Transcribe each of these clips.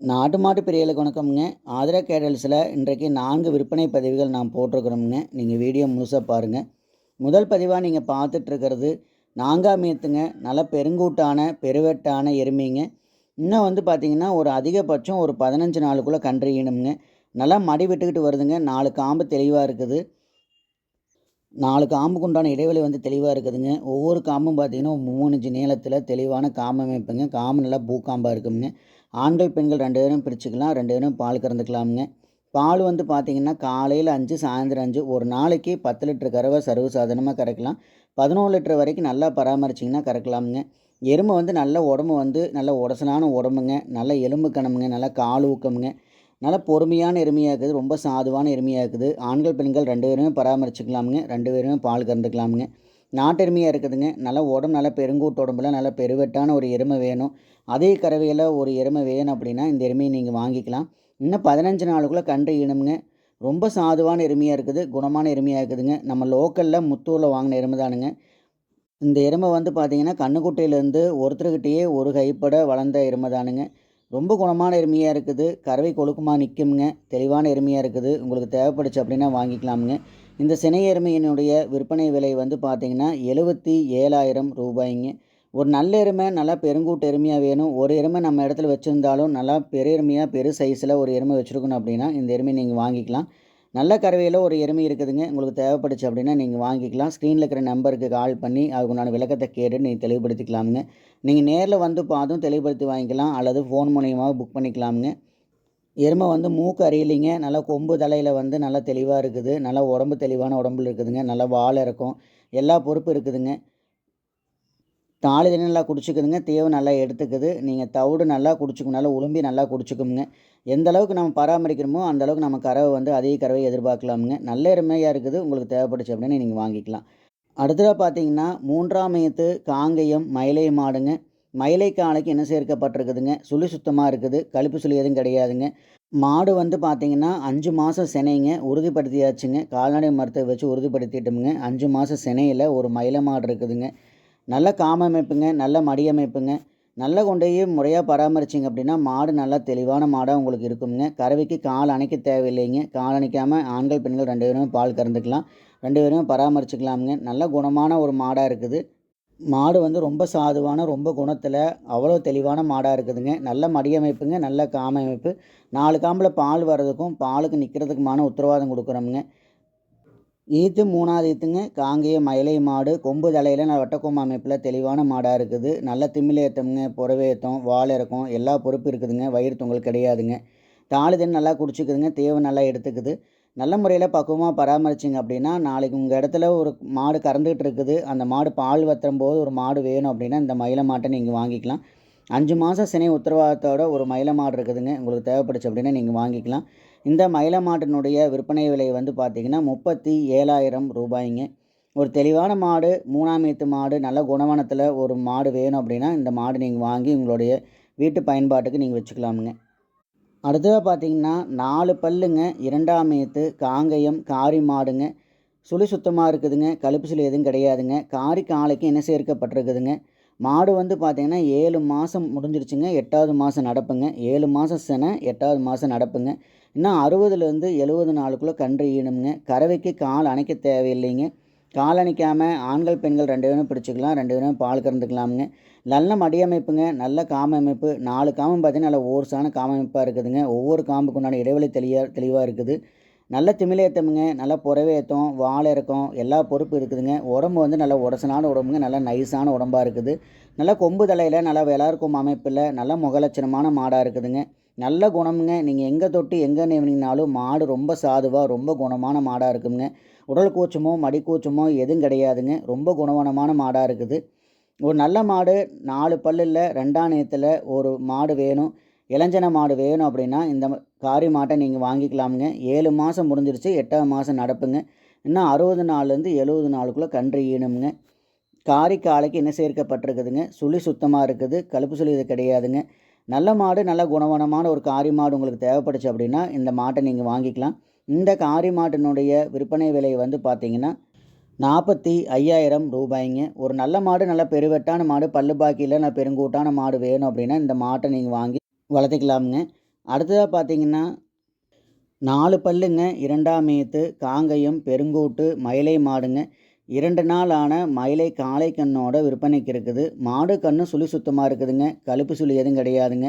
நாட்டு மாட்டு பிரியலுக்கு வணக்கம்ங்க. ஆதிரா கேடல்ஸில் இன்றைக்கு நான்கு விற்பனை பதிவுகள் நான் போட்டிருக்கிறோம்ங்க. நீங்கள் வீடியோ முழுசாக பாருங்கள் முதல் பதிவாக நீங்கள் பார்த்துட்ருக்கிறது நாங்காமியத்துங்க நல்ல பெருங்கூட்டான பெருவெட்டான எருமைங்க. இன்னும் வந்து பார்த்திங்கன்னா ஒரு அதிகபட்சம் ஒரு பதினஞ்சு நாளுக்குள்ளே கன்று நல்லா மடி விட்டுக்கிட்டு வருதுங்க. நாலு காம்பு தெளிவாக இருக்குது. நாலு காம்புக்கு உண்டான இடைவெளி வந்து தெளிவாக இருக்குதுங்க. ஒவ்வொரு காம்பும் பார்த்திங்கன்னா மூணு இன்ச்சு நீளத்தில் தெளிவான காம்பு அமைப்புங்க. காம்பு நல்லா பூக்காம்பாக இருக்குங்க ஆண்கள் பெண்கள் ரெண்டு பேரும் பிரிச்சுக்கலாம் ரெண்டு பேரும் பால் கறந்துக்கலாமுங்க. பால் வந்து பார்த்திங்கன்னா காலையில் அஞ்சு சாயந்தரம் அஞ்சு ஒரு நாளைக்கு பத்து லிட்டர் கறவை சர்வ சாதாரணமாக கறக்கலாம். பதினோரு லிட்டர் வரைக்கும் நல்லா பராமரிச்சிங்கன்னா கறக்கலாமுங்க. எருமை வந்து நல்ல உடம்பு வந்து நல்ல உடசலான உடம்புங்க. நல்ல எலும்பு கணமுங்க நல்லா கால் ஊக்கமுங்க. நல்ல பொறுமையான எருமையாக இருக்குது ரொம்ப சாதுவான எருமையாக இருக்குது. ஆண்கள் பெண்கள் ரெண்டு பேருமே பராமரிச்சுக்கலாமுங்க. ரெண்டு பேருமே பால் கறந்துக்கலாமுங்க. நாட்டெருமையாக இருக்குதுங்க. நல்லா உடம்பு நல்லா பெருங்கூட்டு உடம்புல நல்லா பெருவெட்டான ஒரு எருமை வேணும். அதே கறவையில் ஒரு எருமை வேணும் அப்படின்னா இந்த எருமையை நீங்கள் வாங்கிக்கலாம். இன்னும் பதினஞ்சு நாளுக்குள்ளே கன்று இனமுங்க. ரொம்ப சாதுவான எருமையாக இருக்குது. குணமான எருமையாக இருக்குதுங்க. நம்ம லோக்கலில் முத்தூரில் வாங்கின எருமை தானுங்க. இந்த எருமை வந்து பார்த்திங்கன்னா கண்ணுக்குட்டையிலேருந்து ஒருத்தர்கிட்டயே ஒரு கைப்பட வளர்ந்த எருமை தானுங்க. ரொம்ப குணமான எருமையாக இருக்குது. கறவை கொழுக்குமா நிற்குமுங்க தெளிவான எருமையாக இருக்குது. உங்களுக்கு தேவைப்படுச்சு அப்படின்னா வாங்கிக்கலாமுங்க. இந்த சினை எருமையினுடைய விற்பனை விலை வந்து பார்த்திங்கன்னா எழுபத்தி ஏழாயிரம் ரூபாய்ங்க. ஒரு நல்ல எருமை நல்லா பெருங்கூட்டு எருமையாக வேணும். ஒரு எருமை நம்ம இடத்துல வச்சுருந்தாலும் நல்லா பெரு எருமையாக பெரு சைஸில் ஒரு எருமை வச்சுருக்கணும் அப்படின்னா இந்த எருமை நீங்கள் வாங்கிக்கலாம். நல்ல கறவையில் ஒரு எருமை இருக்குதுங்க. உங்களுக்கு தேவைப்படுச்சு அப்படின்னா நீங்கள் வாங்கிக்கலாம். ஸ்க்ரீனில் இருக்கிற நம்பருக்கு கால் பண்ணி அதுக்குண்டான விளக்கத்தை கேட்டு நீங்கள் தெளிவுபடுத்திக்கலாமுங்க. நீங்கள் நேரில் வந்து பார்த்தும் தெளிவுபடுத்தி வாங்கிக்கலாம். அல்லது ஃபோன் மூலியமாக புக் பண்ணிக்கலாமுங்க. எருமை வந்து மூக்கு அறியலிங்க நல்லா கொம்பு தலையில் வந்து நல்லா தெளிவாக இருக்குது. நல்லா உடம்பு தெளிவான உடம்புல இருக்குதுங்க. நல்லா வாழை இருக்கும் எல்லா பொறுப்பு இருக்குதுங்க. தாலி தண்ணி நல்லா குடிச்சிக்குதுங்க. தேவை நல்லா எடுத்துக்குது. நீங்கள் தவிடு நல்லா குடிச்சிக்கும் நல்லா உளும்பி நல்லா குடிச்சிக்குங்க. எந்த அளவுக்கு நம்ம பராமரிக்கிறோமோ அந்த அளவுக்கு நம்ம கறவை வந்து அதிக கறவை எதிர்பார்க்கலாமுங்க. நல்ல எருமையாக இருக்குது. உங்களுக்கு தேவைப்படுச்சு அப்படின்னு நீங்கள் வாங்கிக்கலாம். அடுத்ததாக பார்த்தீங்கன்னா மூன்றாம் மையத்து காங்கையும் மயிலை மாடுங்க. மயிலை காலைக்கு என்ன சேர்க்கப்பட்டிருக்குதுங்க? சுழி சுத்தமாக இருக்குது. கழிப்பு சுழி எதுவும் கிடையாதுங்க. மாடு வந்து பார்த்திங்கன்னா அஞ்சு மாதம் சினைங்க. உறுதிப்படுத்தியாச்சுங்க. கால்நடை மருத்துவ வச்சு உறுதிப்படுத்திட்டோமுங்க. அஞ்சு மாதம் சினையில் ஒரு மயிலை மாடு இருக்குதுங்க. நல்ல காமமைப்புங்க நல்ல மடியமைப்புங்க நல்ல கொண்டையே முறையாக பராமரிச்சிங்க அப்படின்னா மாடு நல்லா தெளிவான மாடாக உங்களுக்கு இருக்குங்க கறவைக்கு கால் அணைக்க தேவையில்லைங்க. கால் அணைக்காமல் ஆண்கள் பெண்கள் ரெண்டு பேருமே பால் கறந்துக்கலாம். ரெண்டு பேருமே பராமரிச்சுக்கலாமுங்க. நல்ல குணமான ஒரு மாடாக இருக்குது. மாடு வந்து ரொம்ப சாதுவான ரொம்ப குணத்தில் அவ்வளோ தெளிவான மாடாக இருக்குதுங்க. நல்ல மடியமைப்புங்க நல்ல காமமைப்பு நாலு காம்பில் பால் வர்றதுக்கும் பாலுக்கு நிற்கிறதுக்குமான உத்தரவாதம் கொடுக்குறோமுங்க. ஈத்து மூணாவது ஈத்துங்க காங்கேய மயிலை மாடு. கொம்பு தலையில் நான் வட்டக்கோம்பு அமைப்பில் தெளிவான மாடாக இருக்குது. நல்ல திமிலேத்தம்ங்க ஏற்றம் வால் இறக்கம் எல்லா பொறுப்பு இருக்குதுங்க. வயிறு தொங்கல் கிடையாதுங்க. தாளுதன் நல்லா குடிச்சிக்குதுங்க தேவை நல்லா எடுத்துக்குது. நல்ல முறையில் பக்குவமாக பராமரிச்சிங்க அப்படின்னா நாளைக்கு உங்கள் இடத்துல ஒரு மாடு கறந்துக்கிட்டு இருக்குது. அந்த மாடு பால் வத்தும் போது ஒரு மாடு வேணும் அப்படின்னா இந்த மயில மாட்டை நீங்கள் வாங்கிக்கலாம். அஞ்சு மாதம் சினை உத்தரவாதத்தோட ஒரு மயில மாடு இருக்குதுங்க. உங்களுக்கு தேவைப்படுச்சு அப்படின்னா நீங்கள் வாங்கிக்கலாம். இந்த மயில மாட்டினுடைய விற்பனை விலை வந்து பார்த்திங்கன்னா முப்பத்தி ஏழாயிரம் ரூபாய்ங்க. ஒரு தெளிவான மாடு மூணாம் ஏத்து மாடு நல்ல குணவனத்தில் ஒரு மாடு வேணும் அப்படின்னா இந்த மாடு நீங்கள் வாங்கி உங்களுடைய வீட்டு பயன்பாட்டுக்கு நீங்கள் வச்சுக்கலாமுங்க. அடுத்ததாக பார்த்தீங்கன்னா நாலு பல்லுங்க இரண்டாம் ஏத்து காங்கயம் காரி மாடுங்க. சுழி சுத்தமாக இருக்குதுங்க கழுப்பு சுழி எதுவும் கிடையாதுங்க. காரி காலைக்கு என்ன சேர்க்கப்பட்டிருக்குதுங்க? மாடு வந்து பார்த்திங்கன்னா ஏழு மாதம் முடிஞ்சிருச்சுங்க எட்டாவது மாதம் நடப்புங்க. ஏழு மாதம் சென எட்டாவது மாதம் நடப்புங்க. இன்னும் அறுபதுலேருந்து எழுபது நாளுக்குள்ளே கன்று ஈனுங்க கறவைக்கு கால் அணைக்க தேவையில்லைங்க. கால் ஆண்கள் பெண்கள் ரெண்டு பேரும் பிடிச்சிக்கலாம் ரெண்டு பேரும் பால் கறந்துக்கலாமுங்க. நல்ல மடியமைப்புங்க நல்ல காம அமைப்பு. நாலு காமம் பார்த்தீங்கன்னா நல்ல ஓர்ஸான காம அமைப்பாக இருக்குதுங்க. ஒவ்வொரு காம்புக்கு உண்டான இடைவெளி தெளிவாக தெளிவாக இருக்குது. நல்ல திமிலேத்தமுங்க நல்ல புறவேத்தம் வாழை இறக்கம் எல்லா பொறுப்பு இருக்குதுங்க. உடம்பு வந்து நல்ல உடசனான உடம்புங்க நல்ல நைஸான உடம்பாக இருக்குது. நல்ல கொம்பு தலையில் நல்லா விளாருக்கும் அமைப்பில் நல்ல முகலட்சணமான மாடாக இருக்குதுங்க. நல்ல குணமுங்க. நீங்கள் எங்கே தொட்டு எங்கே நேவினீங்கனாலும் மாடு ரொம்ப சாதுவாக ரொம்ப குணமான மாடாக இருக்குங்க. உடல் கூச்சமோ மடி கூச்சமோ எதுவும் கிடையாதுங்க. ரொம்ப குணவனமான மாடாக இருக்குது. ஒரு நல்ல மாடு நாலு பல்லில் ரெண்டாம் நேரத்தில் ஒரு மாடு வேணும் இளஞ்சன மாடு வேணும் அப்படின்னா இந்த காரி மாட்டை நீங்கள் வாங்கிக்கலாமுங்க. ஏழு மாதம் முடிஞ்சிருச்சு எட்டாவது மாதம் நடப்புங்க. இன்னும் அறுபது நாள்லேருந்து எழுபது நாளுக்குள்ளே கன்று ஈணுமுங்க காரி காலைக்கு என்ன சேர்க்கப்பட்டிருக்குதுங்க? சுழி சுத்தமாக இருக்குது. கழுப்பு சுழி இது கிடையாதுங்க. நல்ல மாடு நல்ல குணவனமான ஒரு காரி மாடு உங்களுக்கு தேவைப்படுச்சு அப்படின்னா இந்த மாட்டை நீங்கள் வாங்கிக்கலாம். இந்த காரி மாட்டினுடைய விற்பனை விலை வந்து பார்த்தீங்கன்னா நாற்பத்தி ஐயாயிரம் ரூபாய்ங்க. ஒரு நல்ல மாடு நல்ல பெருவெட்டான மாடு பல்லு பாக்கியில் நல்ல பெருங்கூட்டான மாடு வேணும் அப்படின்னா இந்த மாட்டை நீங்கள் வாங்கி வளர்த்திக்கலாமுங்க. அடுத்ததாக பார்த்தீங்கன்னா நாலு பல்லுங்க இரண்டாம் மேத்து காங்கையும் பெருங்கூட்டு மயிலை மாடுங்க. இரண்டு நாள் ஆன மயிலை காளை கண்ணோட விற்பனைக்கு இருக்குது. மாடு கண்ணு சுழி சுத்தமாக இருக்குதுங்க. கழுப்பு சுழி எதுவும் கிடையாதுங்க.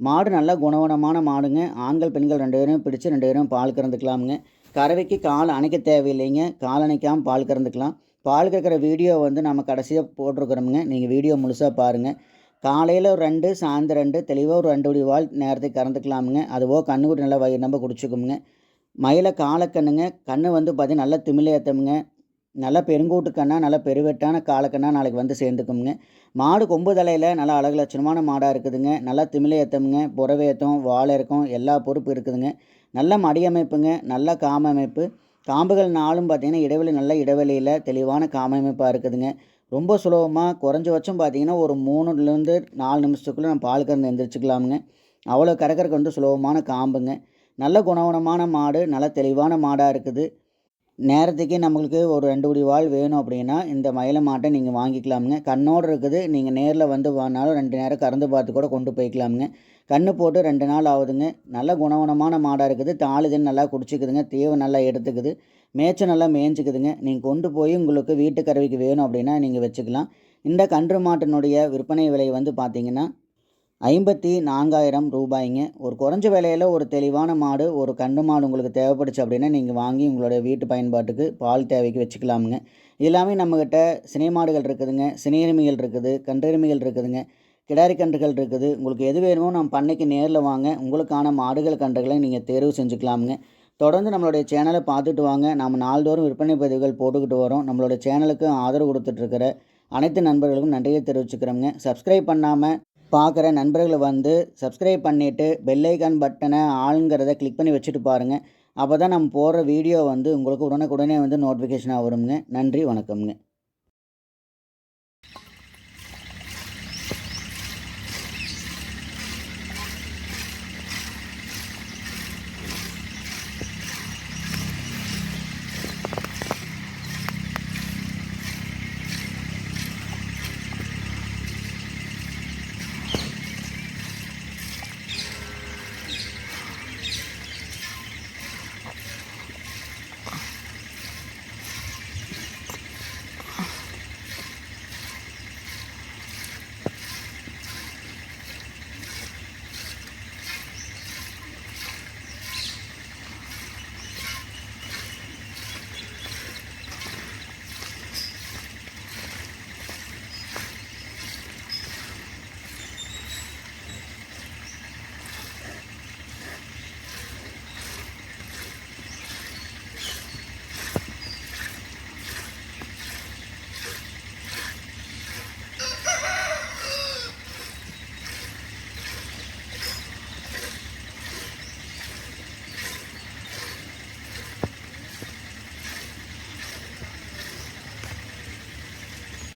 மாடு நல்ல குணவனமான மாடுங்க. ஆண்கள் பெண்கள் ரெண்டு பேரும் பிடிச்சு ரெண்டு பேரும் பால் கறந்துக்கலாமுங்க. கறவைக்கு கால் அணைக்க தேவையில்லைங்க. கால் அணைக்காமல் பால் கறந்துக்கலாம். பால் கறக்கிற வீடியோ வந்து நம்ம கடைசியாக போட்டிருக்கிறோமுங்க. நீங்கள் வீடியோ முழுசாக பாருங்கள் காலையில் ஒரு ரெண்டு சாயந்தரம் ரெண்டு தெளிவாக ஒரு ரெண்டு குடி வால் நேரத்தை கறந்துக்கலாமுங்க. அதுவோ கண்ணுக்குட்டி நல்லா வயிறு நம்ம குடிச்சுக்குமுங்க. மயில காலக்கண்ணுங்க கண்ணு வந்து பார்த்திங்கன்னா நல்லா திமிலேத்தமுங்க நல்லா பெருங்கூட்டு கண்ணா நல்லா பெருவெட்டான காலக்கண்ணா நாளைக்கு வந்து சேர்ந்துக்குமுங்க. மாடு கொம்பு தலையில் நல்லா அழகு லட்சணமான மாடாக இருக்குதுங்க. நல்லா திமிலேத்தமுங்க புறவேத்தம் வாழை இருக்கும் எல்லா பொறுப்பு இருக்குதுங்க. நல்ல மடியமைப்புங்க நல்ல காம அமைப்பு. காம்புகள் நாளும் பார்த்திங்கன்னா இடைவெளி நல்ல இடைவெளியில் தெளிவான காம அமைப்பாக இருக்குதுங்க. ரொம்ப சுலபமாக குறைஞ்சபட்சம் பார்த்தீங்கன்னா ஒரு மூணுலேருந்து நாலு நிமிஷத்துக்குள்ளே நம்ம பால் கறந்து எந்திரிச்சிக்கலாமுங்க. அவ்வளோ கறக்கறக்கு வந்து சுலபமான காம்புங்க. நல்ல குணவனமான மாடு நல்ல தெளிவான மாடாக இருக்குது. நேரத்துக்கே நம்மளுக்கு ஒரு ரெண்டு குடி வாழ் வேணும் அப்படின்னா இந்த மயில மாட்டை நீங்கள் வாங்கிக்கலாமுங்க. கண்ணோடு இருக்குது நீங்கள் நேரில் வந்து வாங்கினாலும் ரெண்டு நேரம் கறந்து பார்த்து கூட கொண்டு போய்க்கலாமுங்க. கன்று போட்டு ரெண்டு நாள் ஆகுதுங்க. நல்ல குணவனமான மாடாக இருக்குது. தாளுதன் நல்லா குடிச்சிக்குதுங்க. தீவை நல்லா எடுத்துக்குது. மேய்ச்சல் நல்லா மேய்ஞ்சிக்குதுங்க. நீங்கள் கொண்டு போய் உங்களுக்கு வீட்டு கறவைக்கு வேணும் அப்படின்னா நீங்கள் வச்சுக்கலாம். இந்த கன்று மாட்டினுடைய விற்பனை விலை வந்து பார்த்திங்கன்னா ஐம்பத்தி நான்காயிரம் ரூபாய்ங்க. ஒரு குறைஞ்ச விலையில் ஒரு தெளிவான மாடு ஒரு கன்று மாடு உங்களுக்கு தேவைப்படுச்சு அப்படின்னா நீங்கள் வாங்கி உங்களுடைய வீட்டு பயன்பாட்டுக்கு பால் தேவைக்கு வச்சுக்கலாமுங்க. எல்லாமே நம்மக்கிட்ட சினை மாடுகள் இருக்குதுங்க. சினையெருமைகள் இருக்குது கன்றெருமைகள் இருக்குதுங்க. கிடாரி கன்றுகள் இருக்குது. உங்களுக்கு எது வேணுமோ நம்ம பண்ணைக்கு நேரில் வாங்க. உங்களுக்கான மாடுகள் கன்றுகளை நீங்கள் தேர்வு செஞ்சுக்கலாமுங்க. தொடர்ந்து நம்மளுடைய சேனலை பார்த்துட்டு வாங்க. நம்ம நாள்தோறும் விற்பனை பதிவுகள் போட்டுக்கிட்டு வரோம். நம்மளோட சேனலுக்கு ஆதரவு கொடுத்துட்ருக்கிற அனைத்து நண்பர்களுக்கும் நன்றியை தெரிவிச்சுக்கிறோங்க சப்ஸ்கிரைப் பண்ணாமல் பார்க்குற நண்பர்களை வந்து சப்ஸ்கிரைப் பண்ணிவிட்டு பெல்லைக்கான் பட்டனை ஆளுங்கிறத கிளிக் பண்ணி வச்சுட்டு பாருங்கள் அப்போ தான் நம்ம போடுற வீடியோ வந்து உங்களுக்கு உடனுக்குடனே வந்து நோட்டிஃபிகேஷனாக வருங்க. நன்றி வணக்கம்ங்க.